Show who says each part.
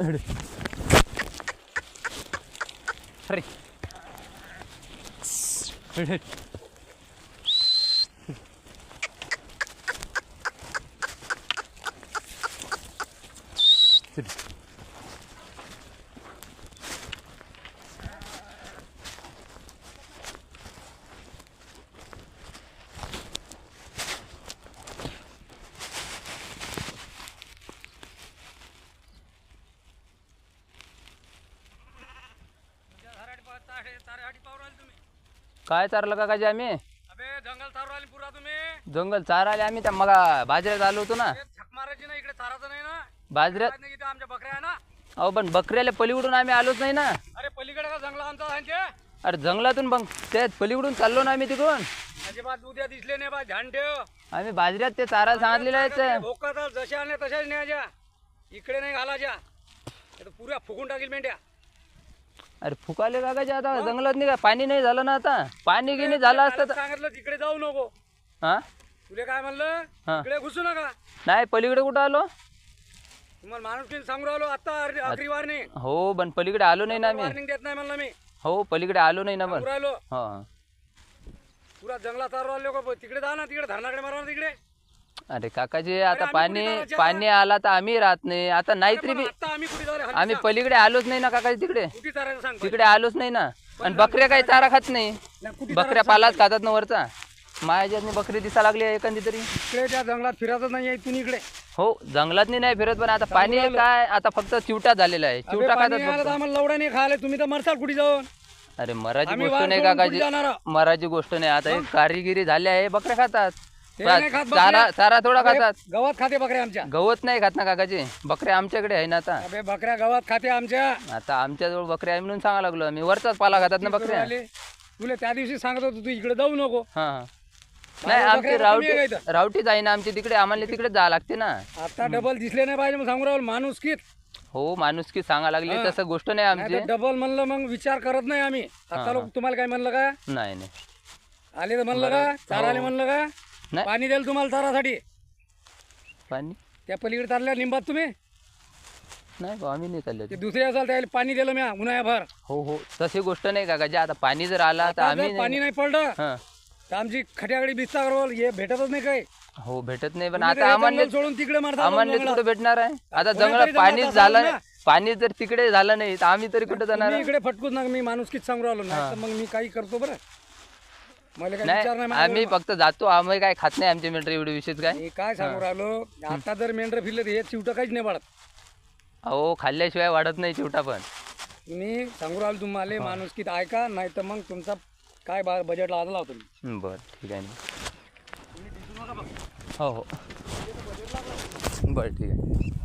Speaker 1: अरे अरे. काय चारलं काकाजी आम्ही?
Speaker 2: अबे जंगल चालू राहिले पुरा तुम्ही.
Speaker 1: जंगल चाराले आम्ही त्या मग बाजऱ्यात आलो होतो ना.
Speaker 2: झक मारायची ना इकडे चारायचं नाही ना.
Speaker 1: बाजऱ्यात
Speaker 2: नाही इथे आमच्या बकऱ्या आहे ना.
Speaker 1: अहो पण बकऱ्याला पलीकडून आम्ही आलोच नाही ना.
Speaker 2: अरे पलीकडे का जंगल आमचा आहे ते?
Speaker 1: अरे जंगलातून मग त्यात पलीकडून चाललो ना आम्ही तिकडून.
Speaker 2: अजिबात उद्या दिसले नाही बा ध्यान ठेव.
Speaker 1: आम्ही बाजऱ्यात ते चारा सांगितलेलं आहे ते.
Speaker 2: भोकाचा जशा आल्या तशाच न्यायच्या. इकडे नाही घालायच्या. नाही तर पुऱ्या फुकून टाकील मेंढ्या.
Speaker 1: अरे फुकाले काकाजी आता जंगलात नाही का पाणी नाही झालं ना आता. पाणी गिनी झालं असतं तर
Speaker 2: सांगितलं तिकडे जाऊ नको.
Speaker 1: हा?
Speaker 2: तुले काय म्हणलं?
Speaker 1: हा.
Speaker 2: इकडे घुसू नका.
Speaker 1: नाही पलीकडे कुठं आलो?
Speaker 2: तुम्हाला माणूस किती सांगू राहिलो आता अकरी वार्निंग
Speaker 1: हो पण पलीकडे आलो नाही ना
Speaker 2: वार्निंग देत नाही म्हणलं मी.
Speaker 1: हो पलीकडे आलो नाही ना पण.
Speaker 2: राहिलो.
Speaker 1: हो.
Speaker 2: पुरा जंगलात चालू राहिले तिकडे जा ना तिकडे धरणाकडे मारा ना तिकडे.
Speaker 1: अरे काकाजी आता
Speaker 2: आम्ही
Speaker 1: पाणी
Speaker 2: कुठे जायचं?
Speaker 1: पाणी आला तर आम्ही राहत नाही. आता नाही तरी
Speaker 2: पण
Speaker 1: बी
Speaker 2: आता आम्ही कुठे
Speaker 1: पलीकडे आलोच नाही ना काकाजी तिकडे.
Speaker 2: कुठे सांग.
Speaker 1: तिकडे आलोच नाही ना. आणि बकऱ्या काही चारा खात नाही.
Speaker 2: नाही, कुठे
Speaker 1: बकऱ्या पालाच खातात ना वरचा. माझ्याच्यातनी बकरी दिसा लागली आहे एखादी तरी
Speaker 2: इकडे त्या जंगलात फिरायचं नाही आहे इथून इकडे.
Speaker 1: हो जंगलात नाही फिरत पण आता पाणी आहे काय आता फक्त चिवटा झालेला आहे.
Speaker 2: अबे,
Speaker 1: चिवटा
Speaker 2: पाणी
Speaker 1: खातात
Speaker 2: आलं तर
Speaker 1: फक्त.
Speaker 2: आम्हाला लवडा नाही खायला तुम्ही तर मरसाल कुठे जाऊन?
Speaker 1: अरे मराठी
Speaker 2: आम्ही
Speaker 1: गोष्ट नाही
Speaker 2: सोडून
Speaker 1: काकाजी.
Speaker 2: कुठे जाणार आहोत?
Speaker 1: मराठी गोष्ट नाही. आता एक कारिगिरी झाली आहे बकऱ्या खातात.
Speaker 2: ते नाही खात बकऱ्या.
Speaker 1: चारा चारा थोडा खातात.
Speaker 2: गवत खाते बकऱ्या आमच्या.
Speaker 1: गवत नाही खात ना काकाजी. बकऱ्या आमच्याकडे आहे ना आता.
Speaker 2: अबे बकऱ्या गवत खाते आमच्या.
Speaker 1: आता आमच्याजवळ बकऱ्या आहे म्हणून सांगा लागलो. आम्ही वरचाच पाला खातात ना बकऱ्या.
Speaker 2: आले. तुला त्या दिवशी सांगत होतो तू इकडे जाऊ नको.
Speaker 1: हा. हा. नाही
Speaker 2: माझ्या
Speaker 1: आमची
Speaker 2: बकऱ्या कमी आहे
Speaker 1: रावटी
Speaker 2: का
Speaker 1: रावटीच आहे ना आमची. तिकडे आम्हाला तिकडे जावं लागते ना.
Speaker 2: आता डबल दिसले नाही पाहिजे मग सांगू राहुल. माणूस कित.
Speaker 1: हो माणुसकी सांगा लागली.
Speaker 2: हा.
Speaker 1: तसं गोष्ट नाही आमची.
Speaker 2: डबल म्हणलं मग विचार करत नाही आम्ही. आता
Speaker 1: हा,
Speaker 2: लोक तुम्हाला काय म्हणलं का?
Speaker 1: नाही नाही.
Speaker 2: आले तर म्हणलं का? चाराले म्हणलं का?
Speaker 1: हो. नाही.
Speaker 2: पाणी द्याल तुम्हाला चारासाठी
Speaker 1: पाणी?
Speaker 2: त्या पलीकडे चालल्या लिंबात तुम्ही?
Speaker 1: नाही भाऊ आम्ही नाही चाललो.
Speaker 2: ते दुसरे असाल त्याला पाणी दिलं मी उन्हाळ्याभर.
Speaker 1: हो हो. तशी गोष्ट नाही का जे आता पाणी जर आला तर
Speaker 2: आता
Speaker 1: आम्ही
Speaker 2: जर पाणी
Speaker 1: नाही
Speaker 2: नाही पडलं
Speaker 1: हा.
Speaker 2: तर आमची खट्याकडे बिस्ता करवल हे भेटतच नाही काही.
Speaker 1: हो भेटत नाही पण
Speaker 2: तुम्ही
Speaker 1: आता
Speaker 2: हे
Speaker 1: आम्हाला
Speaker 2: जंगल सोडून तिकडे मारता
Speaker 1: आम्हाला
Speaker 2: जंगलात.
Speaker 1: कुठे भेटणार आहे? आता जंगलात
Speaker 2: जंगलात
Speaker 1: पाणीच
Speaker 2: असावं
Speaker 1: झालं
Speaker 2: ना.
Speaker 1: पाणी जर तिकडे झालं नाही तर आम्ही तरी कुठे जाणार
Speaker 2: तुम्ही इकडे फटकूच ना मी माणूस किती सांगू राहिलो. नाही तर मग मी काही करतो बरं. मला विचार नाही
Speaker 1: नाही आम्ही फक्त जातो आम्ही काय खात नाही आमचे मेंढर एवढे विशेष काय?
Speaker 2: मी काय सांगू राहिलो आता जर मेंढर फिरले तर हे चिवटं काहीच नाही पडत
Speaker 1: अहो खाल्ल्याशिवाय वाढत नाही चिवटा पण.
Speaker 2: तुम्ही सांगू राहिलो तुम्हाला माणूस किती ऐका नाही तर मग तुमचा काय बजेट लावला तुम्ही.
Speaker 1: हं, बरं ठीक आहे ना. हो हो. बरं ठीक आहे.